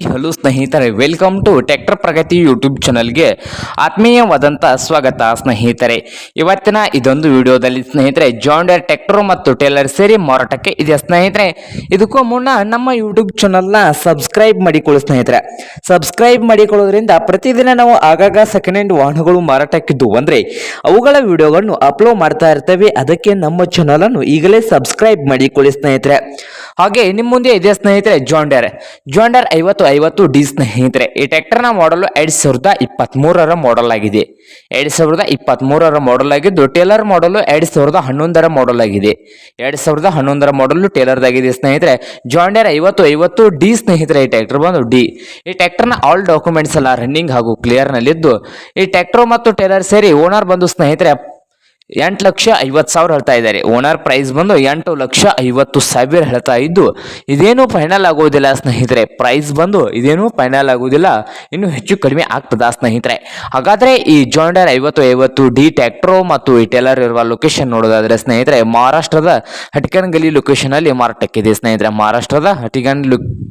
Hello ಸ್ನೇಹಿತರೆ welcome to tractor Pragati YouTube ಚಾನಲ್ಗೆ ಆತ್ಮೀಯವಾದಂಥ ಸ್ವಾಗತ ಸ್ನೇಹಿತರೆ. ಇವತ್ತಿನ ಇದೊಂದು ವಿಡಿಯೋದಲ್ಲಿ ಸ್ನೇಹಿತರೆ ಜಾಂಡರ್ ಟ್ಯಾಕ್ಟರ್ ಮತ್ತು ಟೇಲರ್ ಸೇರಿ ಮಾರಾಟಕ್ಕೆ ಇದೆ ಸ್ನೇಹಿತರೆ? ಇದಕ್ಕೂ ಮುನ್ನ ನಮ್ಮ ಯೂಟ್ಯೂಬ್ ಚಾನಲ್ನ ಸಬ್ಸ್ಕ್ರೈಬ್ ಮಾಡಿಕೊಳ್ಳಿ ಸ್ನೇಹಿತರೆ. ಸಬ್ಸ್ಕ್ರೈಬ್ ಮಾಡಿಕೊಳ್ಳೋದ್ರಿಂದ ಪ್ರತಿದಿನ ನಾವು ಆಗಾಗ ಸೆಕೆಂಡ್ ಹ್ಯಾಂಡ್ ವಾಹನಗಳು ಮಾರಾಟಕ್ಕಿದ್ದು ಅಂದರೆ, ಅವುಗಳ ವಿಡಿಯೋಗಳನ್ನು ಅಪ್ಲೋಡ್ ಮಾಡ್ತಾ ಇರ್ತೇವೆ. ಅದಕ್ಕೆ ನಮ್ಮ ಚಾನಲನ್ನು ಈಗಲೇ ಸಬ್ಸ್ಕ್ರೈಬ್ ಮಾಡಿಕೊಳ್ಳಿ ಸ್ನೇಹಿತರೆ. ಹಾಗೆ ನಿಮ್ಮ ಮುಂದೆ ಇದೆ ಸ್ನೇಹಿತರೆ ಜಾಂಡರ್ ಜಾಂಡರ್ ಐವತ್ತು ಐವತ್ತು ಡಿ ಸ್ನೇಹಿತರೆ, ಈ ಟ್ರ್ಯಾಕ್ಟರ್ನ ಮಾಡಲು ಎರಡು ಸಾವಿರದ ಇಪ್ಪತ್ತ್ ಮೂರರ ಮಾಡಲ್ ಆಗಿದೆ. ಎರಡು ಸಾವಿರದ ಇಪ್ಪತ್ತ್ ಮೂರರ ಮಾಡಲ್ ಆಗಿದ್ದು, ಟೇಲರ್ ಮಾಡಲು ಎರಡು ಸಾವಿರದ ಹನ್ನೊಂದರ ಮಾಡಲ್ ಆಗಿದೆ. ಎರಡ್ ಸಾವಿರದ ಹನ್ನೊಂದರ ಮಾಡಲು ಟೇಲರ್ದಾಗಿದೆ ಸ್ನೇಹಿತರೆ. ಜಾಂಡರ್ ಐವತ್ತು ಐವತ್ತು ಡಿ ಸ್ನೇಹಿತರೆ, ಈ ಟ್ರ್ಯಾಕ್ಟರ್ ಬಂದು ಡಿ. ಈ ಟ್ರ್ಯಾಕ್ಟರ್ನ ಆಲ್ ಡಾಕ್ಯುಮೆಂಟ್ಸ್ ಎಲ್ಲ ರನ್ನಿಂಗ್ ಹಾಗೂ ಕ್ಲಿಯರ್ನಲ್ಲಿದ್ದು ಈ ಟ್ರ್ಯಾಕ್ಟರ್ ಮತ್ತು ಟೇಲರ್ ಸೇರಿ ಓನರ್ ಬಂದು ಸ್ನೇಹಿತರೆ ಎಂಟು ಲಕ್ಷ ಐವತ್ತು ಸಾವಿರ ಹೇಳ್ತಾ ಇದ್ದಾರೆ. ಓನರ್ ಪ್ರೈಸ್ ಬಂದು ಎಂಟು ಲಕ್ಷ ಐವತ್ತು ಸಾವಿರ ಹೇಳ್ತಾ ಇದ್ದು, ಇದೇನು ಫೈನಲ್ ಆಗೋದಿಲ್ಲ ಸ್ನೇಹಿತರೆ. ಪ್ರೈಸ್ ಬಂದು ಇದೇನು ಫೈನಲ್ ಆಗೋದಿಲ್ಲ. ಇನ್ನು ಹೆಚ್ಚು ಕಡಿಮೆ ಆಗ್ತದ ಸ್ನೇಹಿತರೆ. ಹಾಗಾದರೆ ಈ ಜಾಂಡರ್ ಐವತ್ತು ಐವತ್ತು ಡಿ ಟ್ಯಾಕ್ಟ್ರೋ ಮತ್ತು ಈ ಟೇಲರ್ ಇರುವ ಲೊಕೇಶನ್ ನೋಡೋದಾದ್ರೆ ಸ್ನೇಹಿತರೆ, ಮಹಾರಾಷ್ಟ್ರದ ಹಟಿಕನ್ಗಲಿ ಲೊಕೇಶನ್ ಅಲ್ಲಿ ಮಾರಾಟಕ್ಕಿದೆ ಸ್ನೇಹಿತರೆ. ಮಹಾರಾಷ್ಟ್ರದ ಹಟಿಕನ್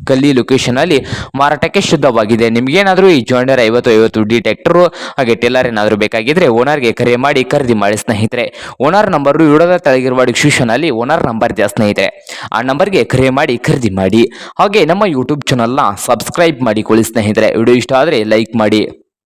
ಗಲ್ಲಿ ಲೊಕೇಶನ್ ಅಲ್ಲಿ ಮಾರಾಟಕ್ಕೆ ಶುದ್ಧವಾಗಿದೆ. ನಿಮಗೇನಾದರೂ ಈ ಜಾಂಡರ್ ಐವತ್ತು ಐವತ್ತು ಡಿ ಟ್ಯಾಕ್ಟ್ರೋ ಹಾಗೆ ಟೇಲರ್ ಏನಾದರೂ ಬೇಕಾಗಿದ್ರೆ ಓನರ್ಗೆ ಕರೆ ಮಾಡಿ ಖರೀದಿ ಮಾಡಿ ಸ್ನೇಹಿತರೆ, ಓನರ್ ನಂಬರ್ ವಿಡಿಯೋದ ತೆಳಗಿರುವ ಡಿಸ್ಕ್ರಿಪ್ಷನ್ ಅಲ್ಲಿ ಓನರ್ ನಂಬರ್ ಇದೆ ಸ್ನೇಹಿತರೆ. ಆ ನಂಬರ್ಗೆ ಕರೆ ಮಾಡಿ, ಖರೀದಿ ಮಾಡಿ. ಹಾಗೆ ನಮ್ಮ ಯೂಟ್ಯೂಬ್ ಚಾನಲ್ನ ಸಬ್ಸ್ಕ್ರೈಬ್ ಮಾಡಿಕೊಳ್ಳಿ ಸ್ನೇಹಿತರೆ. ವಿಡಿಯೋ ಇಷ್ಟ ಆದರೆ ಲೈಕ್ ಮಾಡಿ.